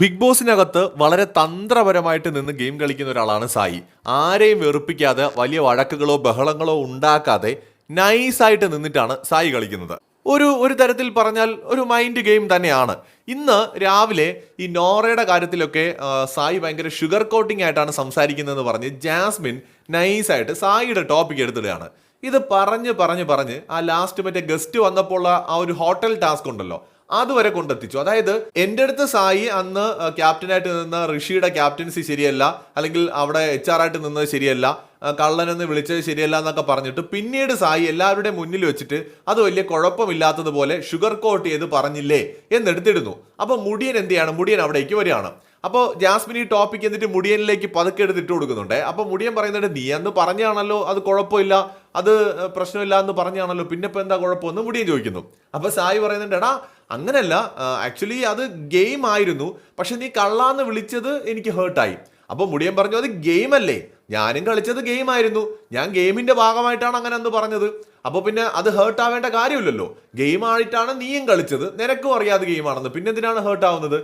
Big ബോസിനകത്ത് വളരെ തന്ത്രപരമായിട്ട് നിന്ന് game കളിക്കുന്ന ഒരാളാണ് സായി. ആരെയും വെറുപ്പിക്കാതെ വലിയ വഴക്കുകളോ ബഹളങ്ങളോ ഉണ്ടാക്കാതെ നൈസായിട്ട് നിന്നിട്ടാണ് സായി കളിക്കുന്നത്. ഒരു ഒരു തരത്തിൽ പറഞ്ഞാൽ ഒരു മൈൻഡ് ഗെയിം തന്നെയാണ്. ഇന്ന് രാവിലെ ഈ നോറയുടെ കാര്യത്തിലൊക്കെ സായി ഭയങ്കര ഷുഗർ കോട്ടിംഗ് ആയിട്ടാണ് സംസാരിക്കുന്നതെന്ന് പറഞ്ഞ് ജാസ്മിൻ നൈസായിട്ട് സായിയുടെ ടോപ്പിക് എടുത്തിടുകയാണ്. ഇത് പറഞ്ഞ് പറഞ്ഞ് പറഞ്ഞ് ആ ലാസ്റ്റ് മറ്റേ ഗസ്റ്റ് വന്നപ്പോൾ ആ ഒരു ഹോട്ടൽ ടാസ്ക് ഉണ്ടല്ലോ അതുവരെ കൊണ്ടെത്തിച്ചു. അതായത് എന്റെ അടുത്ത് സായി അന്ന് ക്യാപ്റ്റനായിട്ട് നിന്ന ഋഷിയുടെ ക്യാപ്റ്റൻസി ശരിയല്ല അല്ലെങ്കിൽ അവിടെ എച്ച് ആർ ആയിട്ട് നിന്നത് ശരിയല്ല കള്ളനെന്ന് വിളിച്ചത് ശരിയല്ല എന്നൊക്കെ പറഞ്ഞിട്ട് പിന്നീട് സായി എല്ലാവരുടെയും മുന്നിൽ വെച്ചിട്ട് അത് വലിയ കുഴപ്പമില്ലാത്തതുപോലെ ഷുഗർ കോട്ട് ചെയ്ത് പറഞ്ഞില്ലേ എന്നെടുത്തിടുന്നു. അപ്പൊ മുടിയൻ എന്ത് ചെയ്യാണ്? മുടിയൻ അവിടേക്ക് വരികയാണ്. അപ്പോൾ ജാസ്മിൻ ഈ ടോപ്പിക് എന്നിട്ട് മുടിയനിലേക്ക് പതുക്കെ എടുത്ത് ഇട്ട് കൊടുക്കുന്നുണ്ട്. അപ്പോൾ മുടിയൻ പറയുന്നുണ്ട് നീ അന്ന് പറഞ്ഞാണല്ലോ അത് കുഴപ്പമില്ല അത് പ്രശ്നമില്ല എന്ന് പറഞ്ഞാണല്ലോ പിന്നെ ഇപ്പോൾ എന്താ കുഴപ്പമെന്ന് മുടിയൻ ചോദിക്കുന്നു. അപ്പോൾ സായി പറയുന്നുണ്ട് എടാ അങ്ങനല്ല ആക്ച്വലി അത് ഗെയിം ആയിരുന്നു പക്ഷെ നീ കള്ളാന്ന് വിളിച്ചത് എനിക്ക് ഹേർട്ടായി അപ്പോൾ മുടിയൻ പറഞ്ഞു അത് ഗെയിം അല്ലേ? ഞാനും കളിച്ചത് ഗെയിം ആയിരുന്നു. ഞാൻ ഗെയിമിന്റെ ഭാഗമായിട്ടാണ് അങ്ങനെ അന്ന് പറഞ്ഞത്. അപ്പോൾ പിന്നെ അത് ഹേർട്ട് ആവേണ്ട കാര്യമില്ലല്ലോ. ഗെയിം ആയിട്ടാണ് നീയും കളിച്ചത്. നിനക്കും അറിയാതെ ഗെയിമാണെന്ന് പിന്നെ എന്തിനാണ് ഹേർട്ട് ആവുന്നത്?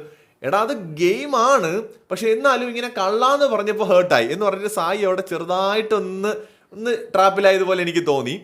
എടാ അത് ഗെയിമാണ്. പക്ഷെ എന്നാലും ഇങ്ങനെ കള്ളാന്ന് പറഞ്ഞപ്പോൾ ഹേർട്ടായി എന്ന് പറഞ്ഞിട്ട് സായി അവിടെ ചെറുതായിട്ടൊന്ന് ഒന്ന് ട്രാപ്പിലായതുപോലെ എനിക്ക് തോന്നി.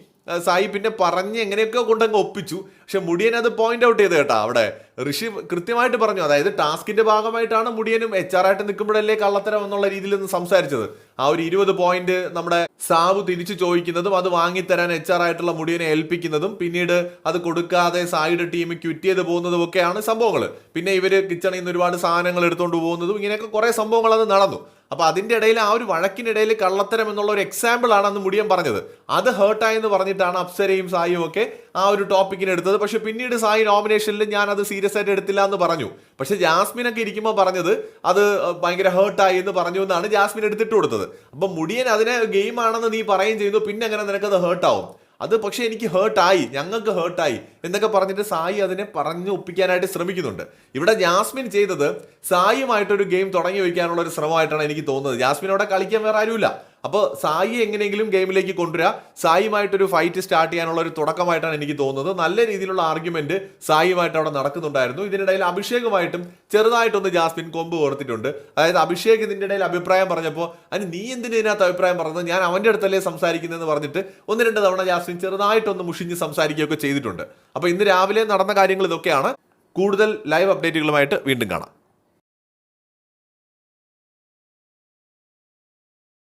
സായി പിന്നെ പറഞ്ഞ് എങ്ങനെയൊക്കെ കൊണ്ടങ്ങ് ഒപ്പിച്ചു. പക്ഷെ മുടിയൻ അത് പോയിന്റ് ഔട്ട് ചെയ്ത് കേട്ടോ അവിടെ. ഋഷി കൃത്യമായിട്ട് പറഞ്ഞു. അതായത് ടാസ്കിന്റെ ഭാഗമായിട്ടാണ് മുടിയനും എച്ച് ആർ ആയിട്ട് നിൽക്കുമ്പോഴല്ലേ കള്ളത്തരം എന്നുള്ള രീതിയിൽ ഒന്ന് സംസാരിച്ചത്. ആ ഒരു ഇരുപത് പോയിന്റ് നമ്മുടെ സാവു തിരിച്ചു ചോദിക്കുന്നതും അത് വാങ്ങിത്തരാൻ എച്ച് ആർ ആയിട്ടുള്ള മുടിയനെ ഏൽപ്പിക്കുന്നതും പിന്നീട് അത് കൊടുക്കാതെ സായിയുടെ ടീം ക്വിറ്റ് ചെയ്ത് പോകുന്നതും ഒക്കെയാണ് സംഭവങ്ങൾ പിന്നെ ഇവർ കിച്ചണിൽ നിന്ന് ഒരുപാട് സാധനങ്ങൾ എടുത്തുകൊണ്ട് പോകുന്നതും ഇങ്ങനെയൊക്കെ കുറെ സംഭവങ്ങൾ അത് നടന്നു. അപ്പൊ അതിന്റെ ഇടയിൽ ആ ഒരു വഴക്കിനിടയിൽ കള്ളത്തരം എന്നുള്ള ഒരു എക്സാമ്പിൾ ആണ് അന്ന് മുടിയൻ പറഞ്ഞത്. അത് ഹേർട്ടായി എന്ന് പറഞ്ഞിട്ടാണ് അപ്സരയും സായിയും ഒക്കെ ആ ഒരു ടോപ്പിക്കിന് എടുത്തത്. പക്ഷെ പിന്നീട് സായി നോമിനേഷനിൽ ഞാൻ അത് സീരിയസ് ആയിട്ട് എടുത്തില്ല എന്ന് പറഞ്ഞു. പക്ഷെ ജാസ്മിൻ ഒക്കെ ഇരിക്കുമ്പോൾ പറഞ്ഞത് അത് ഭയങ്കര ഹേർട്ടായി എന്ന് പറഞ്ഞു എന്നാണ് ജാസ്മിൻ എടുത്തിട്ട് കൊടുത്തത്. അപ്പം മുടിയൻ അതിനെ ഗെയിം ആണെന്ന് നീ പറയുകയും ചെയ്തു പിന്നെ അങ്ങനെ നിനക്കത് ഹേർട്ടാവും അത് പക്ഷേ എനിക്ക് ഹേർട്ടായി ഞങ്ങൾക്ക് ഹേർട്ടായി എന്നൊക്കെ പറഞ്ഞിട്ട് സായി അതിനെ പറഞ്ഞു ഒപ്പിക്കാനായിട്ട് ശ്രമിക്കുന്നുണ്ട്. ഇവിടെ ജാസ്മിൻ ചെയ്തത് സായിയുമായിട്ടൊരു ഗെയിം തുടങ്ങി വയ്ക്കാനുള്ള ഒരു ശ്രമമായിട്ടാണ് എനിക്ക് തോന്നുന്നത്. ജാസ്മിൻ അവിടെ കളിക്കാൻ വേറെ ആരുമില്ല. അപ്പോൾ സായി എങ്ങനെയെങ്കിലും ഗെയിമിലേക്ക് കൊണ്ടുവരിക സായിയുമായിട്ടൊരു ഫൈറ്റ് സ്റ്റാർട്ട് ചെയ്യാനുള്ള ഒരു തുടക്കമായിട്ടാണ് എനിക്ക് തോന്നുന്നത്. നല്ല രീതിയിലുള്ള ആർഗ്യുമെന്റ് സായിയുമായിട്ട് അവിടെ നടക്കുന്നുണ്ടായിരുന്നു. ഇതിനിടയിൽ അഭിഷേകുമായിട്ടും ചെറുതായിട്ടൊന്ന് ജാസ്മിൻ കൊമ്പ് കോർത്തിട്ടുണ്ട്. അതായത് അഭിഷേക് ഇതിന്റെ ഇടയിൽ അഭിപ്രായം പറഞ്ഞപ്പോൾ അതിന് നീ എന്തിനു ഇതിനകത്ത് അഭിപ്രായം പറഞ്ഞത്? ഞാൻ അവന്റെ അടുത്തല്ലേ സംസാരിക്കുന്നതെന്ന് പറഞ്ഞിട്ട് ഒന്ന് രണ്ട് തവണ ജാസ്മിൻ ചെറുതായിട്ടൊന്ന് മുഷിഞ്ഞ് സംസാരിക്കുകയൊക്കെ ചെയ്തിട്ടുണ്ട്. അപ്പോൾ ഇന്ന് രാവിലെ നടന്ന കാര്യങ്ങൾ ഇതൊക്കെയാണ്. കൂടുതൽ ലൈവ് അപ്ഡേറ്റുകളുമായിട്ട് വീണ്ടും കാണാം.